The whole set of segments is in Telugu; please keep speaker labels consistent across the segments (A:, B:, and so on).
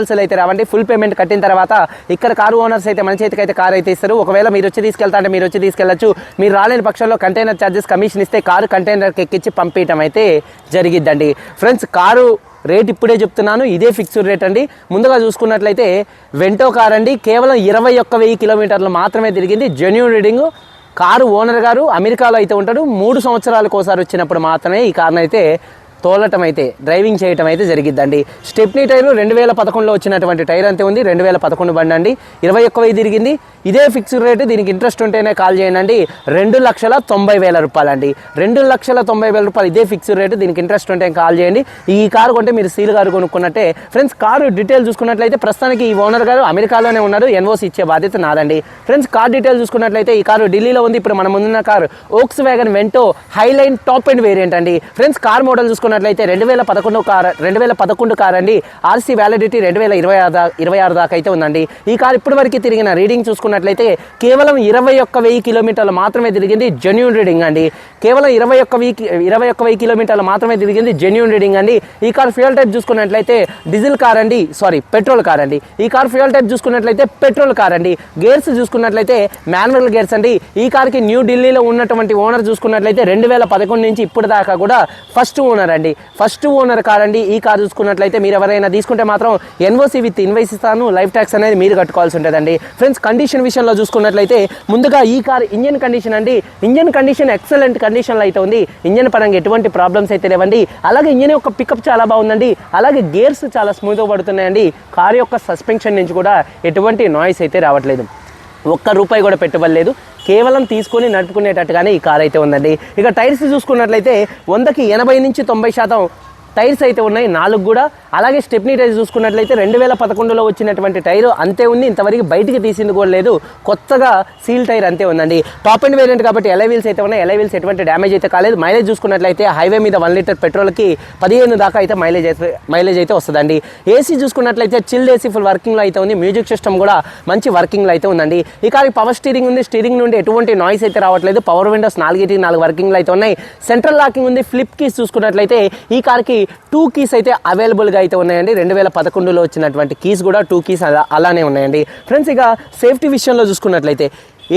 A: అయితే అయితే రావండి ఫుల్ పేమెంట్ కట్టిన తర్వాత ఇక్కడ కారు ఓనర్స్ అయితే మన చేతికి అయితే కార్ అయితే ఇస్తారు. ఒకవేళ మీరు వచ్చి తీసుకెళ్తా అంటే మీరు వచ్చి తీసుకెళ్ళచ్చు. మీరు రాలేని పక్షంలో కంటైనర్ ఛార్జెస్ కమిషన్ ఇస్తే కారు కంటైనర్కి ఎక్కించి పంపించడం అయితే జరిగిద్దండి. ఫ్రెండ్స్ కారు రేట్ ఇప్పుడే చెప్తున్నాను. ఇదే ఫిక్స్డ్ రేట్ అండి. ముందుగా చూసుకున్నట్లయితే వెంటో కార్ అండి. కేవలం ఇరవై ఒక్క వెయ్యి కిలోమీటర్లు మాత్రమే తిరిగింది. జెన్యున్ రీడింగ్ కారు ఓనర్ గారు అమెరికాలో అయితే ఉంటాడు. మూడు సంవత్సరాలకు ఒకసారి వచ్చినప్పుడు మాత్రమే ఈ కార్ని అయితే తోలటం అయితే డ్రైవింగ్ చేయటం అయితే జరిగిద్దండి. స్టెప్నీ టైర్ రెండు వేల పదకొండులో వచ్చినటువంటి టైర్ అంతే ఉంది రెండు వేల పదకొండు బండి అండి. ఇరవై ఒక్క వెయ్యి తిరిగింది. ఇదే ఫిక్స్డ్ రేటు దీనికి ఇంట్రెస్ట్ ఉంటేనే కాల్ చేయండి రెండు లక్షల తొంభై వేల రూపాయలండి. రెండు లక్షల తొంభై వేల రూపాయలు ఇదే ఫిక్స్డ్ రేటు దీనికి ఇంట్రెస్ట్ ఉంటే కాల్ చేయండి. ఈ కారు కొంటే మీరు సీల్ గారు కొనుక్కున్నట్టే. ఫ్రెండ్స్ కారు డీటెయిల్ చూసుకున్నట్లయితే ప్రస్తుతానికి ఈ ఓనర్ గారు అమెరికాలోనే ఉన్నారు ఎన్ఓసి ఇచ్చే బాధ్యత నాదండి. ఫ్రెండ్స్ కార్ డీటెయిల్ చూసుకున్నట్లయితే ఈ కారు ఢిల్లీలో ఉంది. ఇప్పుడు మన ముందున్న car Volkswagen Vento highline top and variant అండి. ఫ్రెండ్స్ కార్ మోడల్ చూసుకున్నట్లయితే రెండు వేల పదకొండు కార్ రెండు వేల పదకొండు కార్ అండి ఆర్సీ వ్యాలిడిటీ రెండు వేల ఇరవై ఆరు దా ఇరవై ఆరు దాకా అయితే ఉందండి. ఈ కార్ ఇప్పటి వరకు తిరిగిన రీడింగ్ చూసుకున్నట్లయితే కేవలం ఇరవై ఒక్క వెయ్యి కిలోమీటర్లు మాత్రమే తిరిగింది జెన్యున్ రీడింగ్ అండి. కేవలం ఇరవై ఒక్క వీక్ ఇరవై ఒక్క వెయ్యి కిలోమీటర్లు మాత్రమే తిరిగింది జెన్యున్ రీడింగ్ అండి. ఈ కార్ ఫ్యూయల్ టైప్ చూసుకున్నట్లయితే డీజిల్ కార్ అండి. సారీ పెట్రోల్ కార్ అండి. ఈ కార్ ఫ్యూయల్ టైప్ చూసుకున్నట్లయితే పెట్రోల్ కార్ అండి. గేర్స్ చూసుకున్నట్లయితే మాన్యువల్ గేర్స్ అండి. ఈ కార్కి న్యూ ఢిల్లీలో ఉన్నటువంటి ఓనర్ చూసుకున్నట్లయితే రెండు వేల పదకొండు నుంచి ఇప్పుడు దాకా కూడా ఫస్ట్ ఓనర్ అండి. ఫస్ట్ ఓనర్ కార్ అండి. ఈ కార్ చూసుకున్నట్లయితే మీరు ఎవరైనా తీసుకుంటే మాత్రం ఎన్ఓసి విత్ ఇన్వైస్ ఇస్తాను. లైఫ్ ట్యాక్స్ అనేది మీరు కట్టుకోవాల్సి ఉంటుందండి. ఫ్రెండ్స్ కండిషన్ విషయంలో చూసుకున్నట్లయితే ముందుగా ఈ కార్ ఇంజన్ కండిషన్ అండి. ఇంజన్ కండిషన్ ఎక్సలెంట్ కండిషన్లో అయితే ఉంది. ఇంజన్ పరంగా ఎటువంటి ప్రాబ్లమ్స్ అయితే లేవండి. అలాగే ఇంజన్ యొక్క పికప్ చాలా బాగుందండి. అలాగే గేర్స్ చాలా స్మూత్గా పడుతున్నాయండి. కార్ యొక్క సస్పెన్షన్ నుంచి కూడా ఎటువంటి నాయిస్ అయితే రావట్లేదు. ఒక్క రూపాయి కూడా పెట్టుబడి లేదు. కేవలం తీసుకొని నడుపుకునేటట్టుగానే ఈ కార్ అయితే ఉందండి. ఇక టైర్స్ చూసుకున్నట్లయితే వందకి ఎనభై నుంచి తొంభై శాతం టైర్స్ అయితే ఉన్నాయి నాలుగు కూడా. అలాగే స్టెప్నీ టైర్స్ చూసుకున్నట్లయితే రెండు వేల పదకొండులో వచ్చినటువంటి టైర్ అంతే ఉంది. ఇంతవరకు బయటికి తీసింది కూడా లేదు. కొత్తగా సీల్ టైర్ అంతే ఉందండి. టాప్ అండ్ వేరియంట్ కాబట్టి ఎలై వీల్స్ అయితే ఉన్నాయి. ఎలై వీల్స్ ఎటువంటి డ్యామేజ్ అయితే కాలేదు. మైలేజ్ చూసుకున్నట్లయితే హైవే మీద వన్ లీటర్ పెట్రోల్కి పదిహేను దాకా అయితే మైలేజ్ అయితే మైలేజ్ అయితే వస్తుందండి. ఏసీ చూసుకున్నట్లయితే చిల్డ్ ఏసీ ఫుల్ వర్కింగ్లో అయితే ఉంది. మ్యూజిక్ సిస్టమ్ కూడా మంచి వర్కింగ్లో అయితే ఉందండి. ఈ పవర్ స్టీరింగ్ ఉంది. స్టీరింగ్ నుండి ఎటువంటి నాయిస్ అయితే రావట్లేదు. పవర్ విండోస్ నాలుగిటి నాలుగు వర్కింగ్లు అయితే ఉన్నాయి. సెంట్రల్ లాకింగ్ ఉంది. ఫ్లిప్ కీస్ చూసుకున్నట్లయితే ఈ కార్కి టూ కీస్ అయితే అవైలబుల్గా అయితే ఉన్నాయండి. రెండు వేల పదకొండులో వచ్చినటువంటి కీస్ కూడా టూ కీస్ అలా అలానే ఉన్నాయండి. ఫ్రెండ్స్ ఇక సేఫ్టీ విషయంలో చూసుకున్నట్లయితే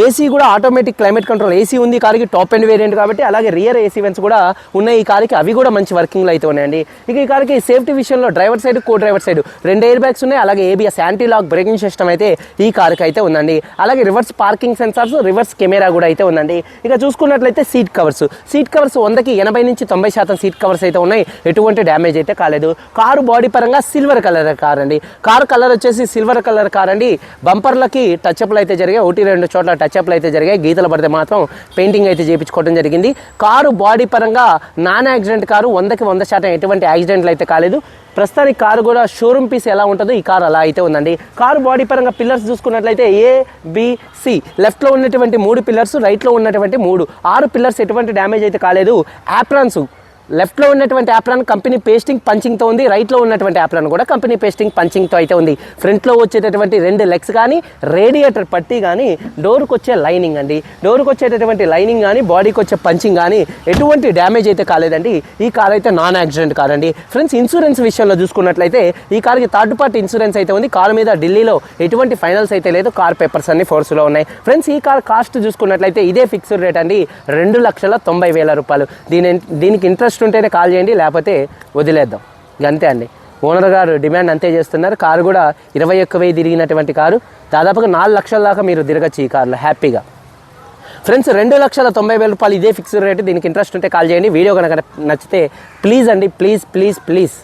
A: ఏసీ కూడా ఆటోమేటిక్ క్లైమేట్ కంట్రోల్ ఏసీ ఉంది కారుకి కార్కి టాప్ అండ్ వేరియంట్ కాబట్టి అలాగే రియర్ ఏసీ వెన్స్ కూడా ఉన్నాయి. ఈ కార్కి అవి కూడా మంచి వర్కింగ్లో అయితే ఉన్నాయండి. ఇక ఈ కార్కి సేఫ్టీ విషయంలో driver side co driver side రెండు ఎయిర్ బ్యాగ్స్ ఉన్నాయి. అలాగే ABS anti lock braking system అయితే ఈ కార్కి అయితే ఉందండి. అలాగే reverse parking sensors reverse camera కూడా అయితే ఉందండి. ఇక చూసుకున్నట్లయితే సీట్ కవర్స్ సీట్ కవర్స్ వందకి ఎనభై నుంచి తొంభై శాతం సీట్ కవర్స్ అయితే ఉన్నాయి. ఎటువంటి డ్యామేజ్ అయితే కాలేదు. కారు బాడీ పరంగా సిల్వర్ కలర్ కార్ అండి కారు కలర్ వచ్చేసి సిల్వర్ కలర్ కార్ అండి బంపర్లకి టచ్అప్లు అయితే జరిగాయి. ఒకటి రెండు చోట్ల టచ్అప్లు అయితే జరిగాయి. గీతలు పడితే మాత్రం పెయింటింగ్ అయితే చేయించుకోవడం జరిగింది. కారు బాడీ పరంగా నాన్ యాక్సిడెంట్ కారు వందకి వంద శాతం ఎటువంటి యాక్సిడెంట్లు అయితే కాలేదు. ప్రస్తుతానికి కారు కూడా షోరూమ్ పీస్ ఎలా ఉంటుందో ఈ కారు అలా అయితే ఉందండి. కారు బాడీ పరంగా పిల్లర్స్ చూసుకున్నట్లయితే ఏ బిసి లెఫ్ట్లో ఉన్నటువంటి మూడు పిల్లర్స్ రైట్లో ఉన్నటువంటి మూడు. ఆరు పిల్లర్స్ ఎటువంటి డ్యామేజ్ అయితే కాలేదు. యాప్రాన్స్ లెఫ్ట్లో ఉన్నటువంటి యాప్రాన్ కంపెనీ పేస్టింగ్ పంచింగ్తో ఉంది రైట్లో ఉన్నటువంటి యాప్రాన్ కూడా కంపెనీ పేస్టింగ్ పంచింగ్తో అయితే ఉంది. ఫ్రంట్లో వచ్చేటటువంటి రెండు లెగ్స్ కానీ రేడియేటర్ పట్టి కానీ డోర్కి వచ్చే లైనింగ్ అండి. డోర్కి వచ్చేటటువంటి లైనింగ్ కానీ బాడీకి వచ్చే పంచింగ్ కానీ ఎటువంటి డ్యామేజ్ అయితే కాలేదండి. ఈ కార్ అయితే నాన్ యాక్సిడెంట్ కార్ అండి. ఫ్రెండ్స్ ఇన్సూరెన్స్ విషయంలో చూసుకున్నట్లయితే ఈ కార్కి థర్డ్ పార్టీ ఇన్సూరెన్స్ అయితే ఉంది. కార్ మీద ఢిల్లీలో ఎటువంటి ఫైనల్స్ అయితే లేదు. కార్ పేపర్స్ అన్ని ఫోర్స్లో ఉన్నాయి. ఫ్రెండ్స్ ఈ కార్ కాస్ట్ చూసుకున్నట్లయితే ఇదే ఫిక్స్డ్ రేట్ అండి. రెండు లక్షల తొంభై వేల రూపాయలు. దీని దీనికి ఇంట్రెస్ట్ ఇంట్రెస్ట్ ఉంటేనే కాల్ చేయండి లేకపోతే వదిలేద్దాం. ఇక అంతే అండి. ఓనర్ గారు డిమాండ్ అంతే చేస్తున్నారు. కారు కూడా ఇరవై ఒక్క వెయ్యి తిరిగినటువంటి కారు. దాదాపుగా నాలుగు లక్షల దాకా మీరు తిరగచ్చు ఈ కారులో హ్యాపీగా. ఫ్రెండ్స్ రెండు లక్షల తొంభై వేల రూపాయలు ఇదే ఫిక్స్డ్ రేటు. దీనికి ఇంట్రెస్ట్ ఉంటే కాల్ చేయండి. వీడియో కనుక నచ్చితే ప్లీజ్ అండి ప్లీజ్ ప్లీజ్ ప్లీజ్.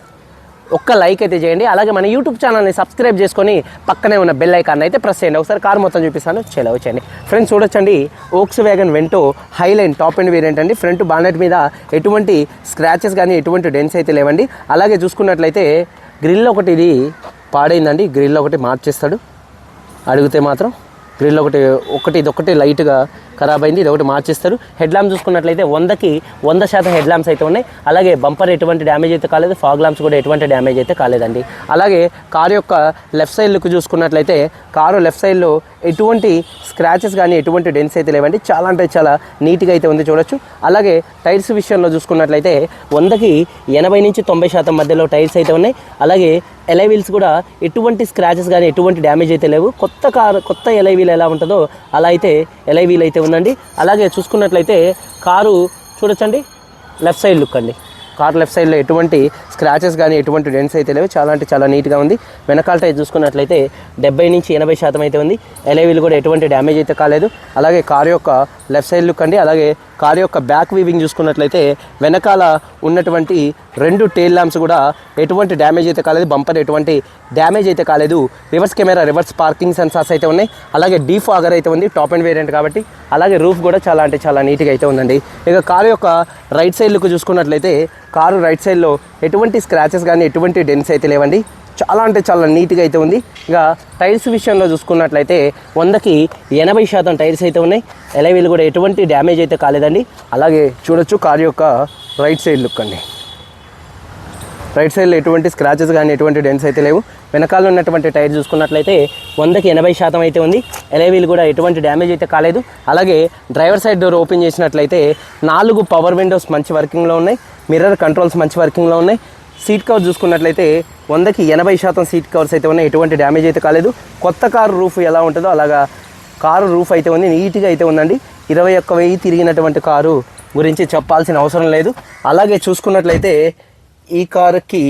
A: ఒక్క లైక్ అయితే చేయండి. అలాగే మన యూట్యూబ్ ఛానల్ని సబ్స్క్రైబ్ చేసుకొని పక్కనే ఉన్న బెల్ ఐకాన్ అయితే ప్రెస్ చేయండి. ఒకసారి కార్ మొత్తం చూపిస్తాను. చెలవ చేయండి. ఫ్రెండ్స్ చూడొచ్చండి. Volkswagen Vento highline top and variant అండి. ఫ్రంట్ బానెట్ మీద ఎటువంటి స్క్రాచెస్ కానీ ఎటువంటి డెన్స్ అయితే లేవండి. అలాగే చూసుకున్నట్లయితే గ్రిల్ ఒకటి ఇది పాడైందండి. గ్రిల్ ఒకటి మార్చేస్తాడు. అడిగితే మాత్రం గ్రిల్ ఒకటి ఒకటి ఇది ఒకటి లైట్గా ఖరాబ్ అయింది ఇది ఒకటి మార్చిస్తారు. హెడ్ ల్యాంప్ చూసుకున్నట్లయితే వందకి వంద శాతం హెడ్ ల్యాంప్స్ అయితే ఉన్నాయి. అలాగే బంపర్ ఎటువంటి డ్యామేజ్ అయితే కాలేదు ఫాగ్ ల్యాంప్స్ కూడా ఎటువంటి డ్యామేజ్ అయితే కాలేదండి. అలాగే కారు యొక్క లెఫ్ట్ సైడ్ లుక్ చూసుకున్నట్లయితే కారు లెఫ్ట్ సైడ్లో ఎటువంటి స్క్రాచెస్ కానీ ఎటువంటి డెన్స్ అయితే లేవండి. చాలా అంటే చాలా నీట్గా అయితే ఉంది చూడొచ్చు. అలాగే టైర్స్ విషయంలో చూసుకున్నట్లయితే వందకి ఎనభై నుంచి తొంభై శాతం మధ్యలో టైర్స్ అయితే ఉన్నాయి. అలాగే ఎలై వీల్స్ కూడా ఎటువంటి స్క్రాచెస్ కానీ ఎటువంటి డ్యామేజ్ అయితే లేవు. కొత్త కారు కొత్త ఎలై వీల్ ఎలా ఉంటుందో అలా అయితే ఎలై వీల్ అయితే ఉందండి. అలాగే చూసుకున్నట్లయితే కారు చూడొచ్చండి. లెఫ్ట్ సైడ్ లుక్ అండి. కార్ లెఫ్ట్ సైడ్లో ఎటువంటి స్క్రాచెస్ కానీ ఎటువంటి డెన్స్ అయితే లేవు. చాలా అంటే చాలా నీట్గా ఉంది. వెనకాల టైర్ చూసుకున్నట్లయితే డెబ్బై నుంచి ఎనభై శాతం అయితే ఉంది. ఎలైవీలు కూడా ఎటువంటి డ్యామేజ్ అయితే కాలేదు. అలాగే కార్ యొక్క లెఫ్ట్ సైడ్ లుక్ అండి. అలాగే కారు యొక్క బ్యాక్ వీవింగ్ చూసుకున్నట్లయితే వెనకాల ఉన్నటువంటి రెండు టేల్ ల్యాంప్స్ కూడా ఎటువంటి డ్యామేజ్ అయితే కాలేదు బంపర్ ఎటువంటి డ్యామేజ్ అయితే కాలేదు. Reverse camera reverse parking sensors అయితే ఉన్నాయి. అలాగే డీ ఫాగర్ అయితే ఉంది టాప్ అండ్ వేరియంట్ కాబట్టి. అలాగే రూఫ్ కూడా చాలా అంటే చాలా నీట్గా అయితే ఉందండి. ఇక కారు యొక్క రైట్ సైడ్ లుక్ చూసుకున్నట్లయితే కారు రైట్ సైడ్లో ఎటువంటి స్క్రాచెస్ కానీ ఎటువంటి డెన్స్ అయితే లేవండి. చాలా అంటే చాలా నీట్గా అయితే ఉంది. ఇక టైర్స్ విషయంలో చూసుకున్నట్లయితే వందకి ఎనభై శాతం టైర్స్ అయితే ఉన్నాయి. ఎలవీలు కూడా ఎటువంటి డ్యామేజ్ అయితే కాలేదండి. అలాగే చూడొచ్చు కారు యొక్క రైట్ సైడ్ లుక్ అండి. రైట్ సైడ్లో ఎటువంటి స్క్రాచెస్ కానీ ఎటువంటి డెన్స్ అయితే లేవు. వెనకాల ఉన్నటువంటి టైర్ చూసుకున్నట్లయితే వందకి ఎనభై శాతం అయితే ఉంది. ఎలవీలు కూడా ఎటువంటి డ్యామేజ్ అయితే కాలేదు. అలాగే డ్రైవర్ సైడ్ డోర్ ఓపెన్ చేసినట్లయితే నాలుగు పవర్ విండోస్ మంచి వర్కింగ్లో ఉన్నాయి. మిర్రర్ కంట్రోల్స్ మంచి వర్కింగ్లో ఉన్నాయి. సీట్ కవర్ చూసుకున్నట్లయితే వందకి ఎనభై శాతం సీట్ కవర్స్ అయితే ఉన్నాయి. ఎటువంటి డ్యామేజ్ అయితే కాలేదు. కొత్త కారు రూఫ్ ఎలా ఉంటుందో అలాగా కారు రూఫ్ అయితే ఉంది. నీట్గా అయితే ఉందండి. ఇరవై ఒక్క వెయ్యి తిరిగినటువంటి కారు గురించి చెప్పాల్సిన అవసరం లేదు. అలాగే చూసుకున్నట్లయితే ఈ కారుకి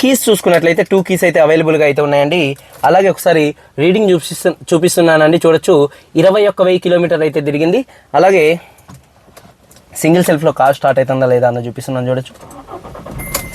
A: కీస్ చూసుకున్నట్లయితే టూ కీస్ అయితే అవైలబుల్గా అయితే ఉన్నాయండి. అలాగే ఒకసారి రీడింగ్ చూపిస్తు చూపిస్తున్నానండి. చూడొచ్చు. ఇరవై ఒక్క వెయ్యి కిలోమీటర్ అయితే తిరిగింది. అలాగే సింగిల్ సెల్ఫ్లో కార్ స్టార్ట్ అవుతుందా లేదా అన్న చూపిస్తున్నాను. చూడొచ్చు.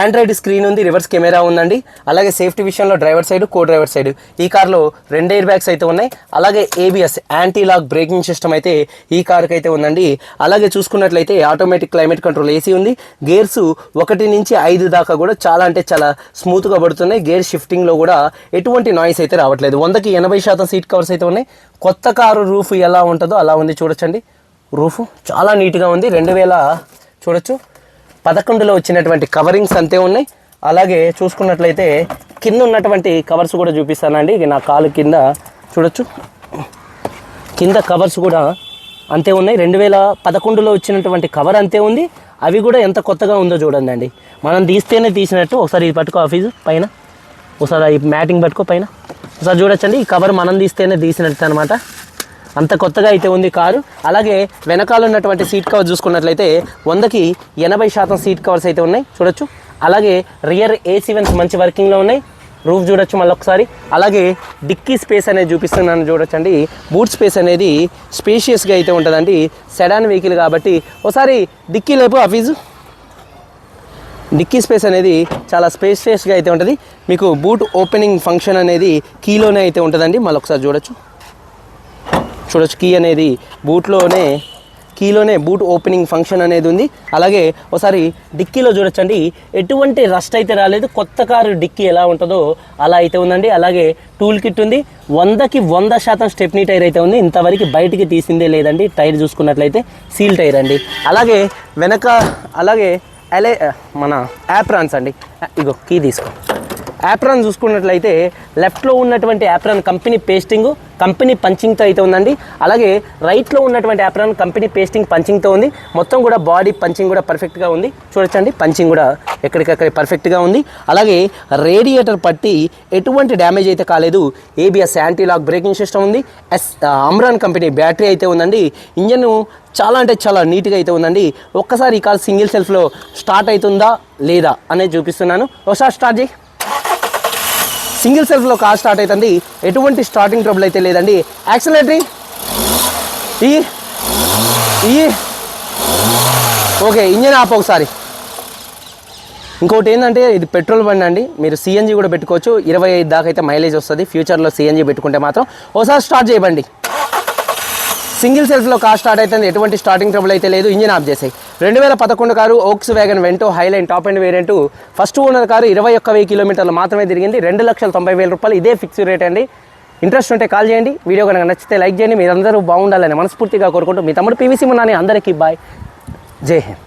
A: ఆండ్రాయిడ్ స్క్రీన్ ఉంది రివర్స్ కెమెరా ఉందండి. అలాగే సేఫ్టీ విషయంలో driver side co driver side ఈ కార్లో రెండు ఎయిర్ బ్యాగ్స్ అయితే ఉన్నాయి. అలాగే ABS anti lock braking system అయితే ఈ కార్కి అయితే ఉందండి. అలాగే చూసుకున్నట్లయితే ఆటోమేటిక్ క్లైమేట్ కంట్రోల్ ఏసీ ఉంది. గేర్స్ ఒకటి నుంచి ఐదు దాకా కూడా చాలా అంటే చాలా స్మూత్గా పడుతున్నాయి. గేర్ షిఫ్టింగ్లో కూడా ఎటువంటి నాయిస్ అయితే రావట్లేదు. వందకి ఎనభై శాతం సీట్ కవర్స్ అయితే ఉన్నాయి. కొత్త కారు రూఫ్ ఎలా ఉంటుందో అలా ఉంది చూడొచ్చండి. రూఫ్ చాలా నీట్గా ఉంది. రెండు వేల చూడొచ్చు. పదకొండులో వచ్చినటువంటి కవరింగ్స్ అంతే ఉన్నాయి. అలాగే చూసుకున్నట్లయితే కింద ఉన్నటువంటి కవర్స్ కూడా చూపిస్తానండి. ఇది నా కాలు కింద చూడొచ్చు. కింద కవర్స్ కూడా అంతే ఉన్నాయి. రెండు వేల పదకొండులో వచ్చినటువంటి కవర్ అంతే ఉంది. అవి కూడా ఎంత కొత్తగా ఉందో చూడండి అండి మనం తీస్తేనే తీసినట్టు ఒకసారి ఇది పట్టుకో ఆఫీసు పైన. ఒకసారి ఈ మ్యాటింగ్ పట్టుకో పైన. ఒకసారి చూడొచ్చండి. ఈ కవర్ మనం తీస్తేనే తీసినట్టు అనమాట అంత కొత్తగా అయితే ఉంది కారు. అలాగే వెనకాల ఉన్నటువంటి సీట్ కవర్ చూసుకున్నట్లయితే వందకి ఎనభై శాతం సీట్ కవర్స్ అయితే ఉన్నాయి. చూడొచ్చు. అలాగే రియర్ ఏసీ వెన్స్ మంచి వర్కింగ్లో ఉన్నాయి. రూఫ్ చూడొచ్చు మళ్ళీ ఒకసారి అలాగే డిక్కీ స్పేస్ అనేది చూపిస్తున్నాను చూడొచ్చండి. బూట్ స్పేస్ అనేది స్పేషియస్గా అయితే ఉంటుందండి. సెడాన్ వెహికల్ కాబట్టి ఒకసారి డిక్కీ లేపు ఆఫీజు డిక్కీ స్పేస్ అనేది చాలా స్పేషియస్గా అయితే ఉంటుంది. మీకు బూట్ ఓపెనింగ్ ఫంక్షన్ అనేది కీలోనే అయితే ఉంటుందండి. మళ్ళీ ఒకసారి చూడొచ్చు. చూడొచ్చు కీ అనేది బూట్లోనే కీలోనే బూట్ ఓపెనింగ్ ఫంక్షన్ అనేది ఉంది. అలాగే ఒకసారి డిక్కీలో చూడొచ్చండి. ఎటువంటి రస్ట్ అయితే రాలేదు కొత్త కారు డిక్కీ ఎలా ఉంటుందో అలా అయితే ఉందండి. అలాగే టూల్ కిట్ ఉంది. వందకి వంద శాతం స్టెప్నీ టైర్ అయితే ఉంది. ఇంతవరకు బయటికి తీసిందే లేదండి. టైర్ చూసుకున్నట్లయితే సీల్ టైర్ అండి. అలాగే వెనక అలాగే అలే మన యాప్రాన్స్ అండి. ఇగో కీ తీసుకో. యాప్రాన్ చూసుకున్నట్లయితే లెఫ్ట్లో ఉన్నటువంటి యాప్రాన్ కంపెనీ పేస్టింగ్ కంపెనీ పంచింగ్తో అయితే ఉందండి. అలాగే రైట్లో ఉన్నటువంటి యాప్రాన్ కంపెనీ పేస్టింగ్ పంచింగ్తో ఉంది. మొత్తం కూడా బాడీ పంచింగ్ కూడా పర్ఫెక్ట్గా ఉంది. చూడొచ్చండి పంచింగ్ కూడా ఎక్కడికక్కడ పర్ఫెక్ట్గా ఉంది. అలాగే రేడియేటర్ పట్టి ఎటువంటి డ్యామేజ్ అయితే కాలేదు. ABS anti lock braking system ఉంది. ఎస్ అమ్రాన్ కంపెనీ బ్యాటరీ అయితే ఉందండి. ఇంజన్ చాలా అంటే చాలా నీట్గా అయితే ఉందండి. ఒక్కసారి ఈ కార్ సింగిల్ సెల్ఫ్లో స్టార్ట్ అవుతుందా లేదా అనేది చూపిస్తున్నాను. ఒకసారి స్టార్ట్ చేయి. సింగిల్ సెల్ఫ్లో కార్ స్టార్ట్ అవుతుంది. ఎటువంటి స్టార్టింగ్ ట్రబుల్ అయితే లేదండి. యాక్సిలేటరీ ఈ. ఈ. ఓకే ఇంజన్ ఆప్ ఒకసారి. ఇంకోటి ఏంటంటే ఇది పెట్రోల్ బండి అండి. మీరు సిఎన్జి కూడా పెట్టుకోవచ్చు. ఇరవై ఐదు దాకా అయితే మైలేజ్ వస్తుంది. ఫ్యూచర్లో సిఎన్జి పెట్టుకుంటే మాత్రం. ఒకసారి స్టార్ట్ చేయబండి. సింగిల్ సెల్ఫ్లో కార్ స్టార్ట్ అయితే ఎటువంటి స్టార్టింగ్ ట్రబుల్ అయితే లేదు. ఇంజిన్ ఆఫ్ చేసాయి. రెండు వేల పదకొండు car Volkswagen Vento Highline top and variant. First owner car ఇరవై ఒక్క వెయ్యి కిలోమీటర్లు మాత్రమే తిరిగింది. రెండు లక్షల తొంభై వేల రూపాయలు ఇదే ఫిక్స్ రేట్ అండి. ఇంట్రెస్ట్ ఉంటే కాల్ చేయండి. వీడియో కనుక నచ్చితే లైక్ చేయండి. మీరందరూ బాగుండాలని మనస్ఫూర్తిగా కోరుకుంటూ మీ తమ్ముడు పీవీసీ మున్నాని అందరికీ బాయ్ జై హింద్.